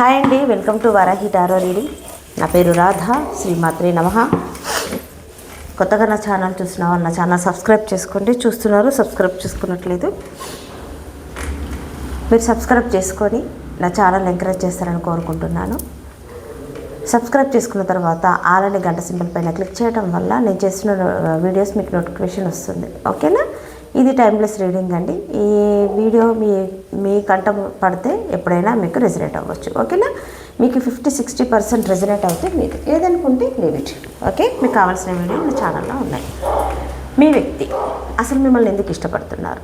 Hi అండి welcome to Varahi tarot reading. నా పేరు రాధ శ్రీమాత్రి నమ. కొత్తగా నా ఛానల్ చూసిన వాళ్ళు నా ఛానల్ సబ్స్క్రైబ్ చేసుకోండి. చూస్తున్నారు సబ్స్క్రైబ్ చేసుకున్నట్లేదు మీరు సబ్స్క్రైబ్ చేసుకొని నా ఛానల్ ఎంకరేజ్ చేస్తారని కోరుకుంటున్నాను. సబ్స్క్రైబ్ చేసుకున్న తర్వాత ఆలని గంట సింబల్ పైన క్లిక్ చేయడం వల్ల నేను చేసిన వీడియోస్ మీకు నోటిఫికేషన్ వస్తుంది. ఓకేనా? ఇది టైమ్లెస్ రీడింగ్ అండి. ఈ వీడియో మీ మీ కంట పడితే ఎప్పుడైనా మీకు రెజినేట్ అవ్వచ్చు. ఓకేనా? మీకు ఫిఫ్టీ సిక్స్టీ పర్సెంట్ రెజినేట్ అవుతే మీకు ఏదనుకుంటే లీవ్ ఇట్ ఓకే? మీకు కావాల్సిన వీడియో నా ఛానల్లో ఉన్నాయి. మీ వ్యక్తి అసలు మిమ్మల్ని ఎందుకు ఇష్టపడుతున్నారు?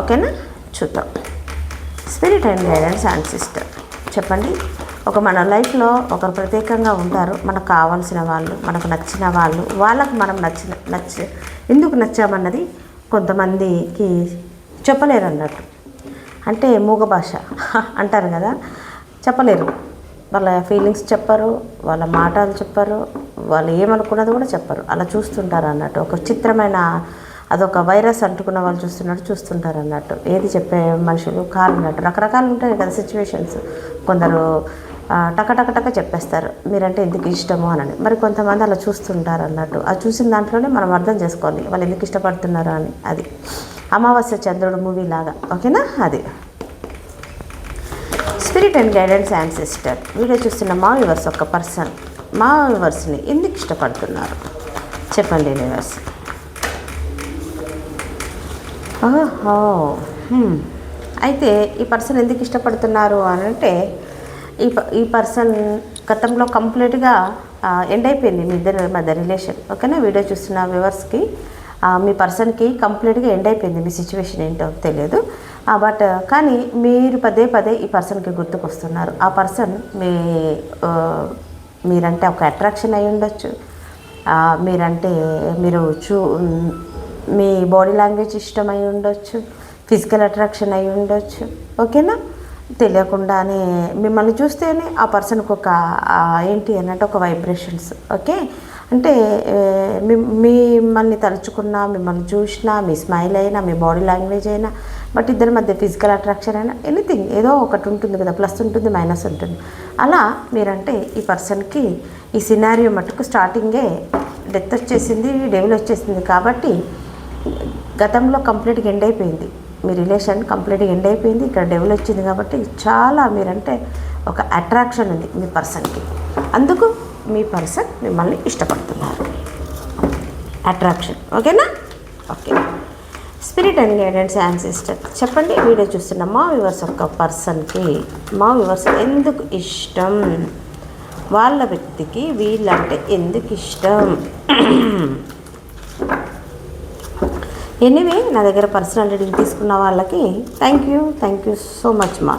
ఓకేనా? చూద్దాం. Spirit and guidance and sister చెప్పండి. ఒక మన లైఫ్లో ఒకరు ప్రత్యేకంగా ఉంటారు. మనకు కావాల్సిన వాళ్ళు మనకు నచ్చిన వాళ్ళు వాళ్ళకు మనం నచ్చిన నచ్చ ఎందుకు నచ్చామన్నది కొంతమందికి చెప్పలేరు అన్నట్టు అంటే మూగ భాష అంటారు కదా చెప్పలేరు. వాళ్ళ ఫీలింగ్స్ చెప్పరు వాళ్ళ మాటలు చెప్పరు వాళ్ళు ఏమనుకున్నది కూడా చెప్పరు. అలా చూస్తుంటారు అన్నట్టు ఒక చిత్రమైన అదొక వైరస్ అంటుకున్న వాళ్ళు చూస్తున్నట్టు చూస్తుంటారు అన్నట్టు ఏది చెప్పే మనుషులు కాలినట్టు రకరకాలు ఉంటాయి కదా సిచ్యువేషన్స్ కొందరు టకటకటక టక చెప్పేస్తారు. మీరంటే ఎందుకు ఇష్టము అని మరి కొంతమంది అలా చూస్తుంటారు అన్నట్టు. అది చూసిన దాంట్లోనే మనం అర్థం చేసుకోవాలి. వాళ్ళు ఎందుకు ఇష్టపడుతున్నారు అని. అది అమావాస్య చంద్రుడు మూవీ లాగా. ఓకేనా? అది. Spirit and guidance and sister video చూస్తున్న మా వ్యూవర్స్ ఒక పర్సన్ మా వ్యూవర్స్ని ఎందుకు ఇష్టపడుతున్నారు? చెప్పండి వ్యూవర్స్ ఓహో. అయితే ఈ పర్సన్ ఎందుకు ఇష్టపడుతున్నారు అని అంటే ఈ ప- ఈ పర్సన్ గతంలో కంప్లీట్గా ఎండ్ అయిపోయింది మీ ఇద్దరి మధ్య రిలేషన్. ఓకేనా? వీడియో చూస్తున్న వ్యూవర్స్కి మీ పర్సన్కి కంప్లీట్గా ఎండ్ అయిపోయింది మీ సిచ్యువేషన్ ఏంటో తెలియదు. బట్ కానీ మీరు పదే పదే ఈ పర్సన్కి గుర్తుకొస్తున్నారు. ఆ పర్సన్ మీ మీరంటే ఒక అట్రాక్షన్ అయి ఉండొచ్చు. మీరంటే మీరు చూ మీ బాడీ లాంగ్వేజ్ ఇష్టమై ఉండొచ్చు. ఫిజికల్ అట్రాక్షన్ అయి ఉండొచ్చు. ఓకేనా? తెలియకుండానే మిమ్మల్ని చూస్తేనే ఆ పర్సన్కి ఒక ఏంటి అన్నట్టు ఒక వైబ్రేషన్స్ ఓకే? అంటే మీ- మిమ్మల్ని తలుచుకున్నా మిమ్మల్ని చూసినా మీ స్మైల్ అయినా మీ బాడీ లాంగ్వేజ్ అయినా బట్ ఇద్దరి మధ్య ఫిజికల్ అట్రాక్షన్ అయినా ఎనీథింగ్ ఏదో ఒకటి ఉంటుంది కదా ప్లస్ ఉంటుంది మైనస్ ఉంటుంది. అలా మీరంటే ఈ పర్సన్కి ఈ సినారియో మటుకు స్టార్టింగే డెత్ వచ్చేసింది డెవిల్ వచ్చేసింది కాబట్టి గతంలో కంప్లీట్గా ఎండ్ అయిపోయింది. మీ రిలేషన్ కంప్లీట్గా ఎండ్ అయిపోయింది ఇక్కడ డెవలప్ వచ్చింది కాబట్టి చాలా మీరంటే ఒక అట్రాక్షన్ ఉంది మీ పర్సన్కి. అందుకు మీ పర్సన్ మిమ్మల్ని ఇష్టపడుతున్నారు. అట్రాక్షన్. ఓకేనా? Okay. Spirit and guidance ancestor. చెప్పండి వీడియో చూస్తున్న మా వివర్స్ ఒక పర్సన్కి మా వివర్స్ ఎందుకు ఇష్టం? వాళ్ళ వ్యక్తికి వీళ్ళంటే ఎందుకు ఇష్టం? ఎనీవే నా దగ్గర పర్సనల్ రీడింగ్ తీసుకున్న వాళ్ళకి thank you thank you so much మా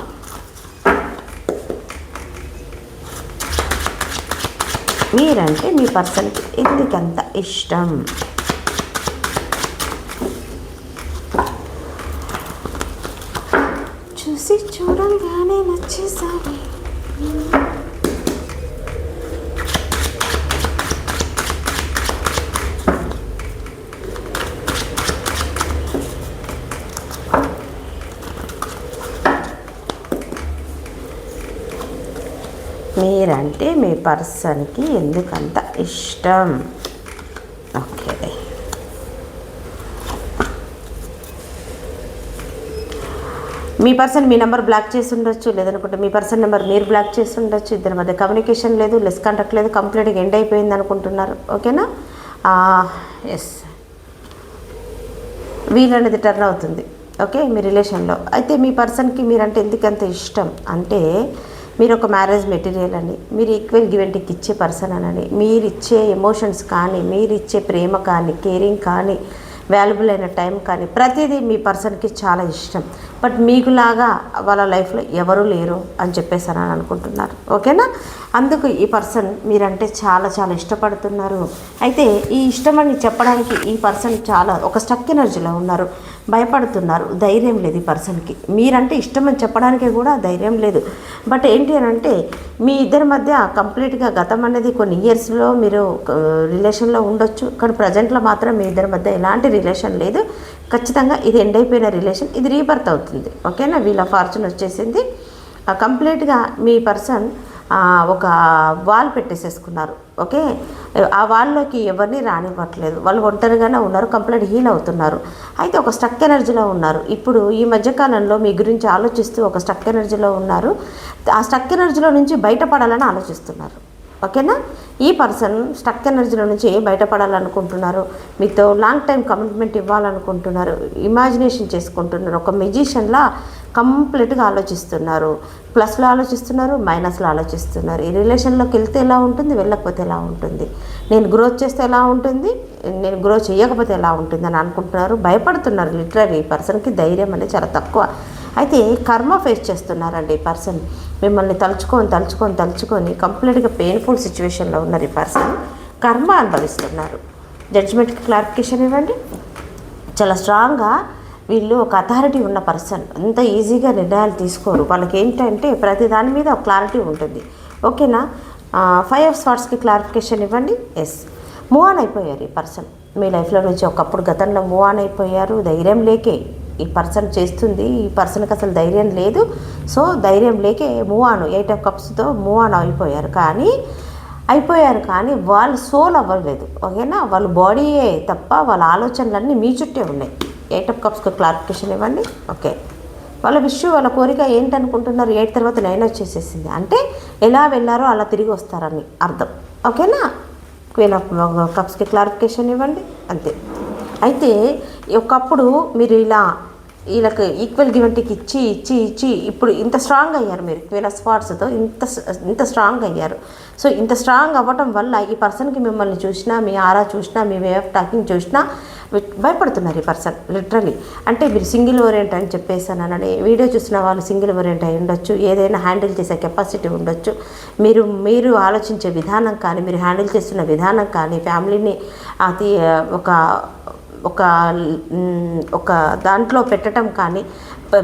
మీరంటే మీ పర్సన్కి ఎందుకంత ఇష్టం? మీరంటే మీ పర్సన్కి ఎందుకంత ఇష్టం? ఓకే. మీ పర్సన్ మీ నెంబర్ బ్లాక్ చేసి ఉండొచ్చు లేదనుకుంటే మీ పర్సన్ నెంబర్ మీరు బ్లాక్ చేసి ఉండొచ్చు ఇద్దరి మధ్య కమ్యూనికేషన్ లేదు లెస్ కాంటాక్ట్ లేదు కంప్లీట్గా ఎండ్ అయిపోయింది అనుకుంటున్నారు. ఓకేనా? ఎస్ వీల్ అనేది టర్న్ అవుతుంది. ఓకే మీ రిలేషన్లో. అయితే మీ పర్సన్కి మీరంటే ఎందుకంత ఇష్టం? అంటే మీరు ఒక మ్యారేజ్ మెటీరియల్ అని మీరు ఈక్వల్ గివెంట్కి ఇచ్చే పర్సన్ అని మీరు ఇచ్చే ఎమోషన్స్ కానీ మీరు ఇచ్చే ప్రేమ కానీ కేరింగ్ కానీ వాల్యుబుల్ అయిన టైం కానీ ప్రతిదీ మీ పర్సన్కి చాలా ఇష్టం. బట్ మీకులాగా వాళ్ళ లైఫ్లో ఎవరు లేరు అని చెప్పేసి అని అనుకుంటున్నారు. ఓకేనా? అందుకు ఈ పర్సన్ మీరంటే చాలా చాలా ఇష్టపడుతున్నారు. అయితే ఈ ఇష్టం అని చెప్పడానికి ఈ పర్సన్ చాలా ఒక స్టక్ ఎనర్జీలో ఉన్నారు. భయపడుతున్నారు. ధైర్యం లేదు ఈ పర్సన్కి. మీరంటే ఇష్టం అని చెప్పడానికి కూడా ధైర్యం లేదు. బట్ ఏంటి అని అంటే మీ ఇద్దరి మధ్య కంప్లీట్గా గతం అనేది కొన్ని ఇయర్స్లో మీరు రిలేషన్లో ఉండొచ్చు. కానీ ప్రజెంట్లో మాత్రం మీ ఇద్దరి మధ్య ఎలాంటి రిలేషన్ లేదు. ఖచ్చితంగా ఇది ఎండ్ అయిపోయిన రిలేషన్. ఇది రీబర్త్ అవుతుంది. ఓకేనా? వీళ్ళ ఫార్చ్యూన్ వచ్చేసింది. కంప్లీట్గా మీ పర్సన్ ఒక వాల్ పెట్టేసేసుకున్నారు ఓకే ఆ వాల్లోకి ఎవరిని రానివ్వట్లేదు. వాళ్ళు ఒంటరిగానే ఉన్నారు కంప్లీట్ హీల్ అవుతున్నారు. అయితే ఒక స్టక్ ఎనర్జీలో ఉన్నారు. ఇప్పుడు ఈ మధ్యకాలంలో మీ గురించి ఆలోచిస్తూ ఒక స్టక్ ఎనర్జీలో ఉన్నారు. ఆ స్టక్ ఎనర్జీలో నుంచి బయటపడాలని ఆలోచిస్తున్నారు. ఓకేనా? ఈ పర్సన్ స్టక్ ఎనర్జీలో నుంచి బయటపడాలనుకుంటున్నారు. మీతో లాంగ్ టైం కమిట్మెంట్ ఇవ్వాలనుకుంటున్నారు. ఇమాజినేషన్ చేసుకుంటున్నారు. ఒక మెజిషియన్లా కంప్లీట్గా ఆలోచిస్తున్నారు. ప్లస్లో ఆలోచిస్తున్నారు మైనస్లో ఆలోచిస్తున్నారు. ఈ రిలేషన్లోకి వెళ్తే ఎలా ఉంటుంది? వెళ్ళకపోతే ఎలా ఉంటుంది? నేను గ్రోత్ చేస్తే ఎలా ఉంటుంది? నేను గ్రో చేయకపోతే ఎలా ఉంటుంది? అని అనుకుంటున్నారు. భయపడుతున్నారు. లిటరరీ ఈ పర్సన్కి ధైర్యం అనేది చాలా తక్కువ. అయితే కర్మ ఫేస్ చేస్తున్నారండి ఈ పర్సన్ మిమ్మల్ని తలుచుకొని తలుచుకొని తలుచుకొని కంప్లీట్గా పెయిన్ఫుల్ సిచ్యువేషన్లో ఉన్నారు ఈ పర్సన్ కర్మ అనుభవిస్తున్నారు. జడ్జిమెంట్కి క్లారిఫికేషన్ ఇవ్వండి. చాలా స్ట్రాంగ్గా వీళ్ళు ఒక అథారిటీ ఉన్న పర్సన్ అంత ఈజీగా నిర్ణయాలు తీసుకోరు. వాళ్ళకి ఏంటంటే ప్రతి దాని మీద ఒక క్లారిటీ ఉంటుంది. ఓకేనా ఫైవ్ ఆఫ్ స్వాట్స్కి క్లారిఫికేషన్ ఇవ్వండి. ఎస్ మూవ్ ఆన్ అయిపోయారు ఈ పర్సన్ మీ లైఫ్లో నుంచి ఒకప్పుడు గతంలో మూవ్ ఆన్ అయిపోయారు. ధైర్యం లేకే. ఈ పర్సన్ చేస్తుంది ఈ పర్సన్కి అసలు ధైర్యం లేదు. సో ధైర్యం లేకే మూవ్ ఆన్ ఎయిట్ ఆఫ్ కప్స్తో మూవ్ ఆన్ అయిపోయారు. కానీ అయిపోయారు కానీ వాళ్ళు సోల్ అవ్వలేదు. ఓకేనా? వాళ్ళ బాడీయే తప్ప వాళ్ళ ఆలోచనలన్నీ మీ చుట్టే ఉన్నాయి. ఎయిట్ ఆఫ్ కప్స్కి క్లారిఫికేషన్ ఇవ్వండి. ఓకే. వాళ్ళ విషయం వాళ్ళ కోరిక ఏంటనుకుంటున్నారు? ఎయిట్ తర్వాత నైన్ వచ్చేసేసింది. అంటే ఎలా వెళ్ళారో అలా తిరిగి వస్తారని అర్థం. ఓకేనా? క్వీన్ ఆఫ్ కప్స్కి క్లారిఫికేషన్ ఇవ్వండి. అంతే. అయితే ఒకప్పుడు మీరు ఇలా వీళ్ళకి ఈక్వల్ గివెంటీకి ఇచ్చి ఇచ్చి ఇచ్చి ఇప్పుడు ఇంత స్ట్రాంగ్ అయ్యారు మీరు క్వీన్ స్పాట్స్తో ఇంత ఇంత స్ట్రాంగ్ అయ్యారు. సో ఇంత స్ట్రాంగ్ అవ్వటం వల్ల ఈ పర్సన్కి మిమ్మల్ని చూసినా మీ ఆరా చూసినా మీ వే ఆఫ్ టాకింగ్ చూసినా భయపడుతున్నారు ఈ పర్సన్ లిటరలీ అంటే మీరు సింగిల్ ఓరియంట్ అని చెప్పేసానని వీడియో చూసిన వాళ్ళు సింగిల్ ఓరియంట్ అయి ఉండొచ్చు ఏదైనా హ్యాండిల్ చేసే కెపాసిటీ ఉండొచ్చు. మీరు మీరు ఆలోచించే విధానం కానీ మీరు హ్యాండిల్ చేస్తున్న విధానం కానీ ఫ్యామిలీని అది ఒక ఒక ఒక దాంట్లో పెట్టడం కానీ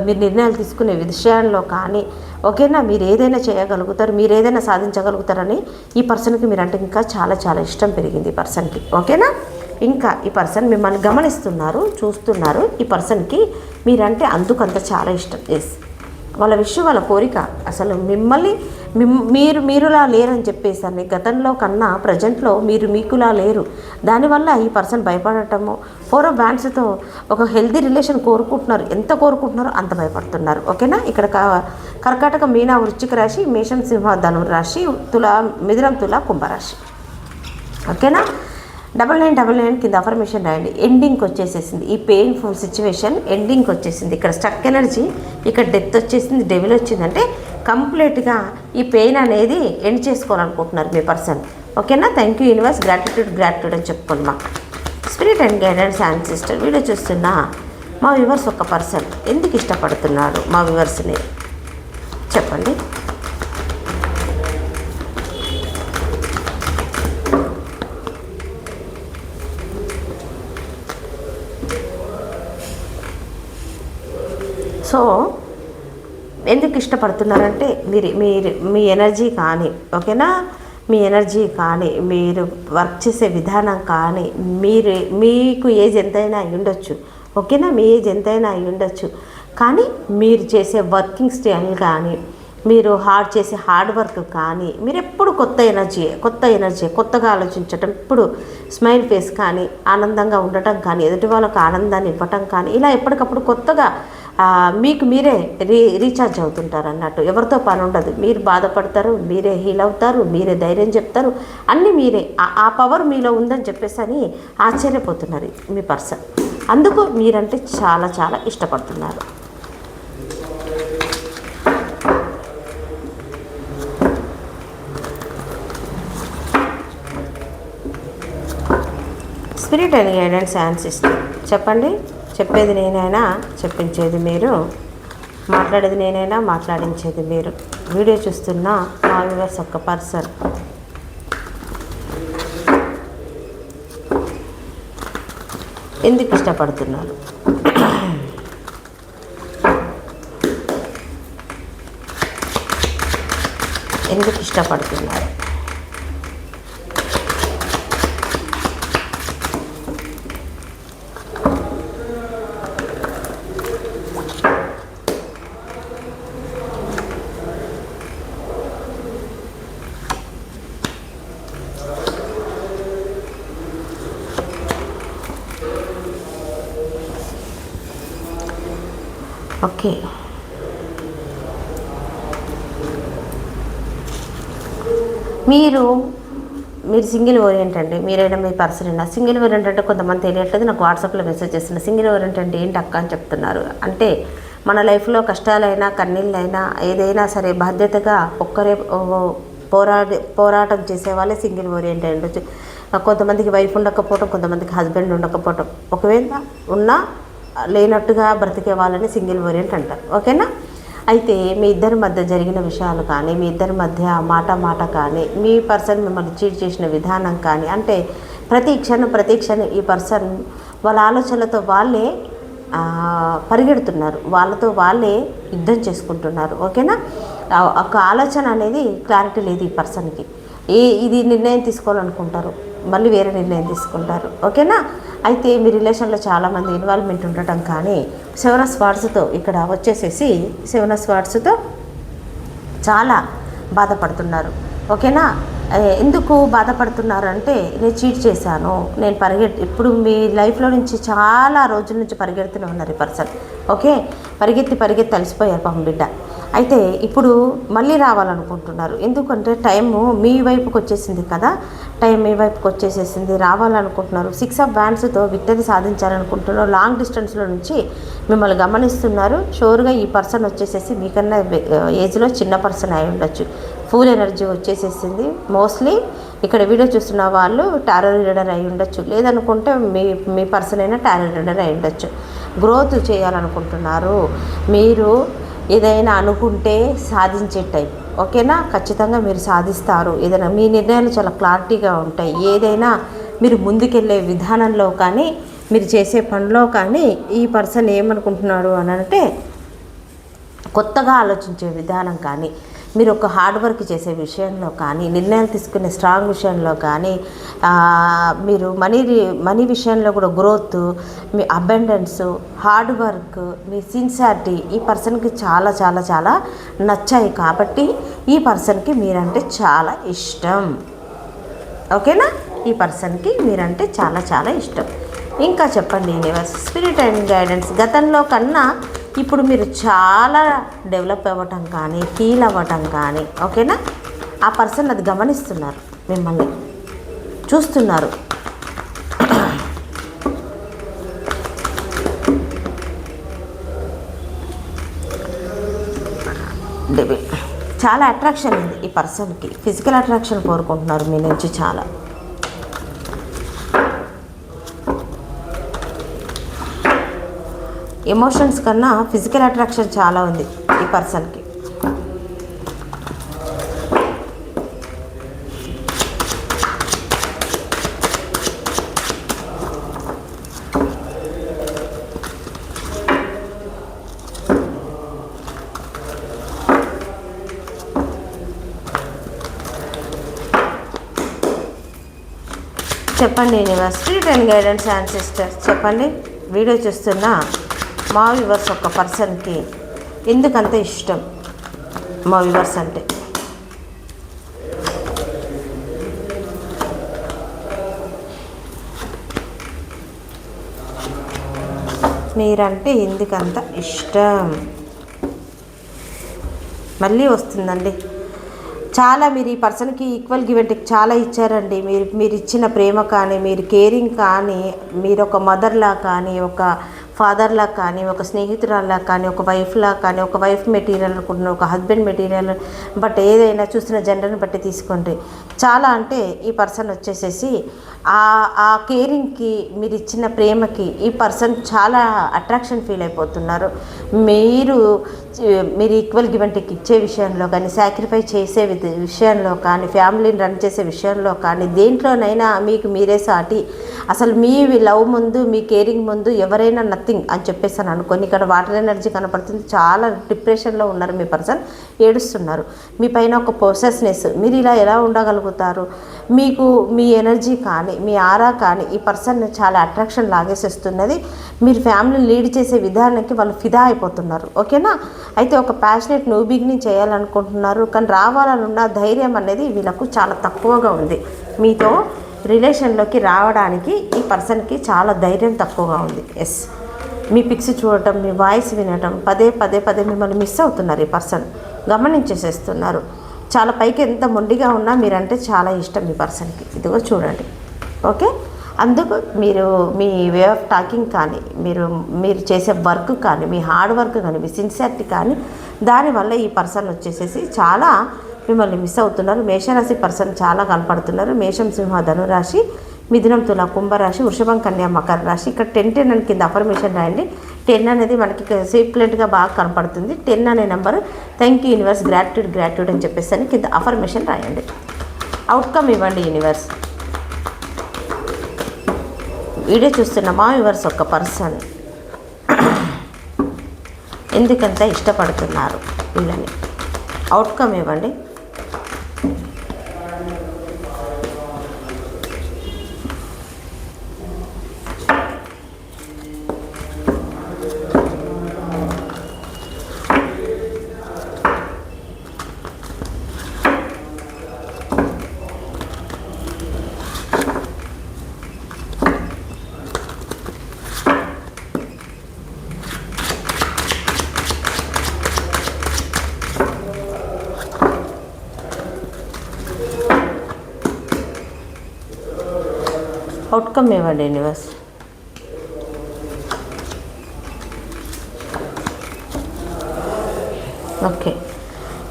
మీరు నిర్ణయాలు తీసుకునే విషయాల్లో కానీ ఓకేనా మీరు ఏదైనా చేయగలుగుతారు మీరు ఏదైనా సాధించగలుగుతారని ఈ పర్సన్కి మీరంటే ఇంకా చాలా చాలా ఇష్టం పెరిగింది ఈ పర్సన్కి. ఓకేనా? ఇంకా ఈ పర్సన్ మిమ్మల్ని గమనిస్తున్నారు చూస్తున్నారు ఈ పర్సన్కి మీరంటే అందుకంత చాలా ఇష్టం. ఎస్ వాళ్ళ విషయం వాళ్ళ కోరిక. అసలు మిమ్మల్ని మీరు మీరులా లేరని చెప్పేసరి గతంలో కన్నా ప్రజెంట్లో మీరు మీకులా లేరు. దానివల్ల ఈ పర్సన్ భయపడటము ఫోర్ ఆఫ్ బ్యాండ్స్తో ఒక హెల్దీ రిలేషన్ కోరుకుంటున్నారు. ఎంత కోరుకుంటున్నారో అంత భయపడుతున్నారు. ఓకేనా? ఇక్కడ కర్కాటక మీనా వృశ్చిక రాశి మేషం సింహ ధను రాశి తుల మిథునం తుల కుంభరాశి. ఓకేనా? డబల్ నైన్ డబల్ నైన్ కింద అఫర్మేషన్ రాయండి. ఎండింగ్కి వచ్చేసేసింది. ఈ పెయిన్ఫుల్ సిచ్యువేషన్ ఎండింగ్కి వచ్చేసింది. ఇక్కడ స్టక్ ఎనర్జీ ఇక్కడ డెత్ వచ్చేసింది. డెవిల్ వచ్చిందంటే కంప్లీట్గా ఈ పెయిన్ అనేది ఎండ్ చేసుకోవాలనుకుంటున్నారు మీ పర్సన్ ఓకేనా thank you universe gratitude gratitude అని చెప్పుకోండి మా spirit and guidance and sister video చూస్తున్నా మా వివర్స్ ఒక పర్సన్ ఎందుకు ఇష్టపడుతున్నారు మా వివర్స్ని చెప్పండి. సో ఎందుకు ఇష్టపడుతున్నారంటే మీరు మీరు మీ ఎనర్జీ కానీ ఓకేనా? మీ ఎనర్జీ కానీ మీరు వర్క్ చేసే విధానం కానీ మీరు మీకు ఏజ్ ఎంతైనా అయి ఉండొచ్చు. ఓకేనా? మీ ఏజ్ ఎంతైనా అయి ఉండొచ్చు. కానీ మీరు చేసే వర్కింగ్ స్టైల్ కానీ మీరు హార్డ్ చేసే హార్డ్ వర్క్ కానీ మీరు ఎప్పుడు కొత్త ఎనర్జీ కొత్త ఎనర్జీ కొత్తగా ఆలోచించటం ఇప్పుడు స్మైల్ ఫేస్ కానీ ఆనందంగా ఉండటం కానీ ఎదుటి వాళ్ళకు ఆనందాన్ని ఇవ్వటం కానీ ఇలా ఎప్పటికప్పుడు కొత్తగా మీకు మీరే రీ రీఛార్జ్ అవుతుంటారు అన్నట్టు. ఎవరితో పని ఉండదు. మీరు బాధపడతారు మీరే హీల్ అవుతారు మీరే ధైర్యం చెప్తారు. అన్నీ మీరే. ఆ పవర్ మీలో ఉందని చెప్పేసి అని ఆశ్చర్యపోతున్నారు మీ పర్సన్ అందుకు మీరంటే చాలా చాలా ఇష్టపడుతున్నారు. స్పిరిట్ అండ్ గైడెన్స్ ఆన్సిస్ చెప్పండి. చెప్పేది నేనైనా చెప్పించేది మీరు. మాట్లాడేది నేనైనా మాట్లాడించేది మీరు. వీడియో చూస్తున్న మా వ్యూవర్స్ ఒక్క పర్సన్. ఎందుకు ఇష్టపడుతున్నారు? ఎందుకు ఇష్టపడుతున్నారు? ఓకే. మీరు మీరు సింగిల్ ఓరియంట్ అండి. మీరైనా మీ పర్సన్ అయినా సింగిల్ ఓరియంట్ అంటే కొంతమంది తెలియట్లేదు. నాకు వాట్సాప్లో మెసేజ్ చేస్తున్న సింగిల్ ఓరియంట్ అంటే ఏంటి అక్క? అని చెప్తున్నారు. అంటే మన లైఫ్లో కష్టాలైనా కన్నీళ్ళైనా ఏదైనా సరే బాధ్యతగా ఒక్కరే పోరాడి పోరాటం చేసే వాళ్ళే సింగిల్ ఓరియంట్ అయి ఉండొచ్చు కొంతమందికి వైఫ్ ఉండకపోవటం కొంతమందికి హస్బెండ్ ఉండకపోవటం. ఒకవేళ ఉన్నా లేనట్టుగా బ్రతికే వాళ్ళని సింగిల్ ఓరియంట్ అంటారు. ఓకేనా? అయితే మీ ఇద్దరి మధ్య జరిగిన విషయాలు కానీ మీ ఇద్దరి మధ్య మాట మాట కానీ మీ పర్సన్ మిమ్మల్ని చీట్ చేసిన విధానం కానీ అంటే ప్రతి క్షణం ప్రతి క్షణం ఈ పర్సన్ వాళ్ళ ఆలోచనలతో వాళ్ళే పరిగెడుతున్నారు. వాళ్ళతో వాళ్ళే యుద్ధం చేసుకుంటున్నారు. ఓకేనా? ఒక ఆలోచన అనేది క్లారిటీ లేదు ఈ పర్సన్కి. ఏ ఇది నిర్ణయం తీసుకోవాలనుకుంటారు. మళ్ళీ వేరే నిర్ణయం తీసుకుంటారు. ఓకేనా? అయితే మీ రిలేషన్లో చాలామంది ఇన్వాల్వ్మెంట్ ఉండటం కానీ సెవెన్ స్వాట్స్తో ఇక్కడ వచ్చేసేసి సెవెన్ స్వాట్స్తో చాలా బాధపడుతున్నారు. ఓకేనా? ఎందుకు బాధపడుతున్నారు అంటే నేను చీట్ చేశాను. నేను పరిగెట్ ఇప్పుడు మీ లైఫ్లో నుంచి చాలా రోజుల నుంచి పరిగెడుతూనే ఉన్నారు ఈ పర్సన్. ఓకే? పరిగెత్తి పరిగెత్తి అలసిపోయారు పాపం బిడ్డ. అయితే ఇప్పుడు మళ్ళీ రావాలనుకుంటున్నారు. ఎందుకంటే టైము మీ వైపుకి వచ్చేసింది కదా. టైం మీ వైపుకి వచ్చేసేసింది. రావాలనుకుంటున్నారు. సిక్స్ ఆఫ్ బ్యాండ్స్తో విక్టరీ సాధించాలనుకుంటున్నారు. లాంగ్ డిస్టెన్స్లో నుంచి మిమ్మల్ని గమనిస్తున్నారు. షోర్గా ఈ పర్సన్ వచ్చేసేసి మీకన్నా ఏజ్లో చిన్న పర్సన్ అయి ఉండొచ్చు. ఫుల్ ఎనర్జీ వచ్చేసేసింది. మోస్ట్లీ ఇక్కడ వీడియో చూస్తున్న వాళ్ళు టారో రీడర్ అయి ఉండొచ్చు. లేదనుకుంటే మీ మీ పర్సన్ అయినా టారో రీడర్ అయి ఉండొచ్చు. గ్రోత్ చేయాలనుకుంటున్నారు. మీరు ఏదైనా అనుకుంటే సాధించే టైం. ఓకేనా? ఖచ్చితంగా మీరు సాధిస్తారు. ఏదైనా మీ నిర్ణయాలు చాలా క్లారిటీగా ఉంటాయి. ఏదైనా మీరు ముందుకెళ్ళే విధానంలో కానీ మీరు చేసే పనిలో కానీ ఈ పర్సన్ ఏమనుకుంటున్నాడు అని అంటే కొత్తగా ఆలోచించే విధానం కానీ మీరు ఒక హార్డ్ వర్క్ చేసే విషయంలో కానీ నిర్ణయాలు తీసుకునే స్ట్రాంగ్ విషయంలో కానీ మీరు మనీ మనీ విషయంలో కూడా గ్రోత్ మీ అబెండెన్స్ హార్డ్ వర్క్ మీ సిన్సారిటీ ఈ పర్సన్కి చాలా చాలా చాలా నచ్చాయి కాబట్టి ఈ పర్సన్కి మీరంటే చాలా ఇష్టం. ఓకేనా? ఈ పర్సన్కి మీరంటే చాలా చాలా ఇష్టం. ఇంకా చెప్పండి యూనివర్స్. Spirit and guidance. గతంలో కన్నా ఇప్పుడు మీరు చాలా డెవలప్ అవ్వటం కానీ ఫీల్ అవ్వటం కానీ ఓకేనా? ఆ పర్సన్ అది గమనిస్తున్నారు మిమ్మల్ని. చూస్తున్నారు. చాలా అట్రాక్షన్ ఉంది ఈ పర్సన్కి. ఫిజికల్ అట్రాక్షన్ కోరుకుంటున్నారు మీ నుంచి చాలా. ఎమోషన్స్ కన్నా ఫిజికల్ అట్రాక్షన్ చాలా ఉంది ఈ పర్సన్కి. చెప్పండి నేను స్ట్రీట్ అండ్ గైడెన్స్ ఆన్సిస్టర్ చెప్పండి. వీడియో చూస్తున్నా మా వివర్స్ ఒక పర్సన్కి ఎందుకంత ఇష్టం? మా వివర్స్ అంటే. మీరంటే ఎందుకంత ఇష్టం? మళ్ళీ వస్తుందండి. చాలా మీరు ఈ పర్సన్కి ఈక్వల్ గివెంట్కి చాలా ఇచ్చారండి. మీరు మీరు ఇచ్చిన ప్రేమ కానీ మీరు కేరింగ్ కానీ మీరు ఒక మదర్లా కానీ ఒక ఫాదర్లా కానీ ఒక స్నేహితురాల్లా కానీ ఒక వైఫ్లా కానీ ఒక వైఫ్ మెటీరియల్ అనుకుంటున్నాను ఒక హస్బెండ్ మెటీరియల్ బట్ ఏదైనా చూసిన జెండర్ని బట్టి తీసుకోండి. చాలా అంటే ఈ పర్సన్ వచ్చేసేసి ఆ ఆ కేరింగ్కి మీరు ఇచ్చిన ప్రేమకి ఈ పర్సన్ చాలా అట్రాక్షన్ ఫీల్ అయిపోతున్నారు. మీరు మీరు ఈక్వల్ గివెంట్కి ఇచ్చే విషయంలో కానీ సాక్రిఫై చేసే విషయంలో కానీ ఫ్యామిలీని రన్ చేసే విషయంలో కానీ దేంట్లోనైనా మీకు మీరే సాటి. అసలు మీ లవ్ ముందు మీ కేరింగ్ ముందు ఎవరైనా నథింగ్ అని చెప్పేసి అని అనుకోని ఇక్కడ వాటర్ ఎనర్జీ కనపడుతుంది. చాలా డిప్రెషన్లో ఉన్నారు మీ పర్సన్. ఏడుస్తున్నారు. మీ పైన ఒక పొసెస్నెస్. మీరు ఇలా ఎలా ఉండగలుగుతారు మీకు మీ ఎనర్జీ కానీ మీ ఆరా కానీ ఈ పర్సన్ చాలా అట్రాక్షన్ లాగేసేస్తున్నది. మీరు ఫ్యామిలీని లీడ్ చేసే విధానానికి వాళ్ళు ఫిదా అయిపోతున్నారు. ఓకేనా? అయితే ఒక ప్యాషనెట్ నూబిగ్ని చేయాలనుకుంటున్నారు. కానీ రావాలనున్న ధైర్యం అనేది వీళ్ళకు చాలా తక్కువగా ఉంది. మీతో రిలేషన్లోకి రావడానికి ఈ పర్సన్కి చాలా ధైర్యం తక్కువగా ఉంది. ఎస్ మీ పిక్స్ చూడటం మీ వాయిస్ వినటం పదే పదే పదే మిమ్మల్ని మిస్ అవుతున్నారు ఈ పర్సన్. గమనించేసేస్తున్నారు. చాలా పైకి ఎంత మొండిగా ఉన్నా మీరంటే చాలా ఇష్టం మీ పర్సన్కి. ఇదిగో చూడండి. ఓకే? అందుకు మీరు మీ వే ఆఫ్ టాకింగ్ కానీ మీరు మీరు చేసే వర్క్ కానీ మీ హార్డ్ వర్క్ కానీ మీ సిన్సియారిటీ కానీ దానివల్ల ఈ పర్సన్ వచ్చేసేసి చాలా మిమ్మల్ని మిస్ అవుతున్నారు. మేషరాశి పర్సన్ చాలా కనపడుతున్నారు. మేషం సింహ ధనురాశి మిథునం తుల కుంభరాశి వృషభం కన్యా మకర రాశి. ఇక్కడ టెన్ టెన్ అని కింద అఫర్మేషన్ రాయండి. టెన్ అనేది మనకి సీక్రెట్గా బాగా కనపడుతుంది. టెన్ అనే number thank you universe gratitude gratitude అని చెప్పేసి అని కింద అఫర్మేషన్ రాయండి. అవుట్కమ్ ఇవ్వండి యూనివర్స్ వీడియో చూస్తున్న మా యూవర్స్ ఒక పర్సన్ ఎందుకంత ఇష్టపడుతున్నారు వీళ్ళని? అవుట్కమ్ ఇవ్వండి. అవుట్కమ్ ఇవ్వండి యూనివర్స్ ఓకే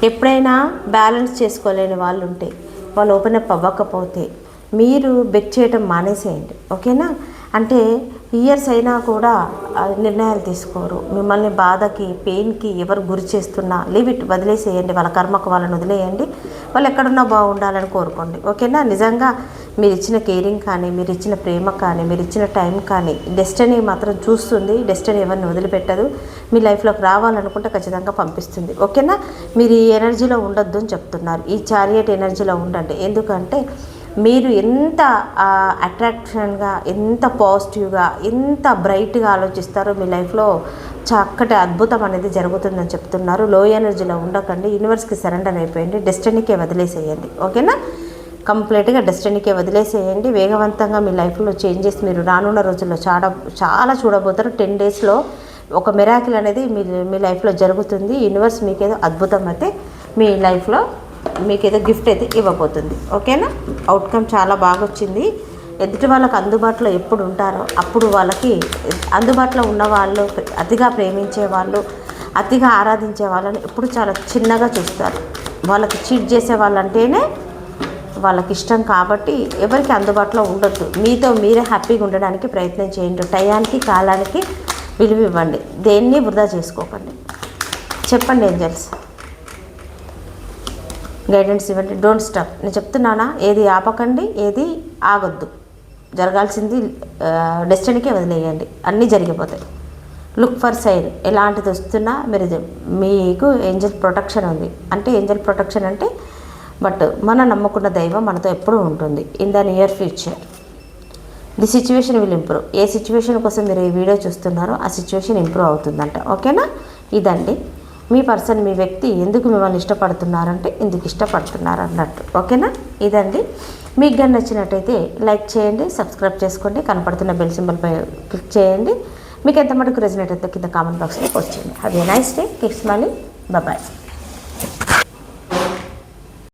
ఎప్పుడైనా బ్యాలెన్స్ చేసుకోలేని వాళ్ళు ఉంటే వాళ్ళు ఓపెన్ అప్ అవ్వకపోతే మీరు బెక్ చేయడం మానేసేయండి. ఓకేనా అంటే ఇయర్స్ అయినా కూడా నిర్ణయాలు తీసుకోరు. మిమ్మల్ని బాధకి పెయిన్కి ఎవరు గురి చేస్తున్నా లీవ్ ఇట్ వదిలేసేయండి. వాళ్ళ కర్మకు వాళ్ళని వదిలేయండి. వాళ్ళు ఎక్కడున్నా బాగుండాలని కోరుకోండి. ఓకేనా నిజంగా మీరు ఇచ్చిన కేరింగ్ కానీ మీరు ఇచ్చిన ప్రేమ కానీ మీరు ఇచ్చిన టైం కానీ డెస్టినీ మాత్రం చూస్తుంది. డెస్టినీ ఎవరిని వదిలిపెట్టదు. మీ లైఫ్లోకి రావాలనుకుంటే ఖచ్చితంగా పంపిస్తుంది. ఓకేనా మీరు ఈ ఎనర్జీలో ఉండొద్దు అని చెప్తున్నారు. ఈ చారియట్ ఎనర్జీలో ఉండండి. ఎందుకంటే మీరు ఎంత అట్రాక్షన్గా ఎంత పాజిటివ్గా ఎంత బ్రైట్గా ఆలోచిస్తారో మీ లైఫ్లో చక్కటి అద్భుతం అనేది జరుగుతుందని చెప్తున్నారు. లో ఎనర్జీలో ఉండకండి యూనివర్స్కి సరెండర్ అయిపోయింది. డెస్టినీకే వదిలేసేయండి. ఓకేనా కంప్లీట్గా డెస్టినీకే వదిలేసేయండి. వేగవంతంగా మీ లైఫ్లో చేంజెస్ మీరు రానున్న రోజుల్లో చాలా చాలా చూడబోతారు. టెన్ డేస్లో ఒక మెరాకిల్ అనేది మీ మీ లైఫ్లో జరుగుతుంది. యూనివర్స్ మీకేదో అద్భుతం అయితే మీ లైఫ్లో మీకు ఏదో గిఫ్ట్ అయితే ఇవ్వబోతుంది. ఓకేనా? అవుట్కమ్ చాలా బాగా వచ్చింది ఎదుటి వాళ్ళకి అందుబాటులో ఎప్పుడు ఉంటారో అప్పుడు వాళ్ళకి అందుబాటులో ఉన్న వాళ్ళు అతిగా ప్రేమించే వాళ్ళు అతిగా ఆరాధించే వాళ్ళని ఎప్పుడు చాలా చిన్నగా చూస్తారు. వాళ్ళకి చీట్ చేసే వాళ్ళంటేనే వాళ్ళకి ఇష్టం కాబట్టి ఎవరికి అందుబాటులో ఉండొద్దు. మీతో మీరే హ్యాపీగా ఉండడానికి ప్రయత్నం చేయండి. టయానికి కాలానికి విలువ ఇవ్వండి దేన్ని వృధా చేసుకోకండి. చెప్పండి ఏంజల్స్. గైడెన్స్ ఇవ్వండి. Don't stop. నేను చెప్తున్నానా? ఏది ఆపకండి ఏది ఆగొద్దు. జరగాల్సింది డెస్టినీకే వదిలేయండి. అన్నీ జరిగిపోతాయి. లుక్ ఫర్ సైన్ ఎలాంటిది వస్తున్నా మీరు మీకు ఏంజల్ ప్రొటెక్షన్ ఉంది. అంటే ఏంజల్ ప్రొటెక్షన్ అంటే బట్ మన నమ్ముకున్న దైవం మనతో ఎప్పుడూ ఉంటుంది. In the near future the situation will improve a situation కోసం మీరు ఈ వీడియో చూస్తున్నారో ఆ సిచ్యువేషన్ ఇంప్రూవ్ అవుతుందంట. ఓకేనా? ఇదండి. మీ పర్సన్ మీ వ్యక్తి ఎందుకు మిమ్మల్ని ఇష్టపడుతున్నారంటే ఎందుకు ఇష్టపడుతున్నారు అన్నట్టు ఓకేనా? ఇదండి. మీకు కానీ నచ్చినట్టయితే లైక్ చేయండి సబ్స్క్రైబ్ చేసుకోండి కనపడుతున్న బెల్ సింబల్పై క్లిక్ చేయండి. మీకు ఎంత మటుకు రెజినేట్ అయితే కింద కామెంట్ బాక్స్లో పోస్ట్ చేయండి. హ్యావ్ ఏ నైస్ డే కిప్స్ మళ్ళీ బాయ్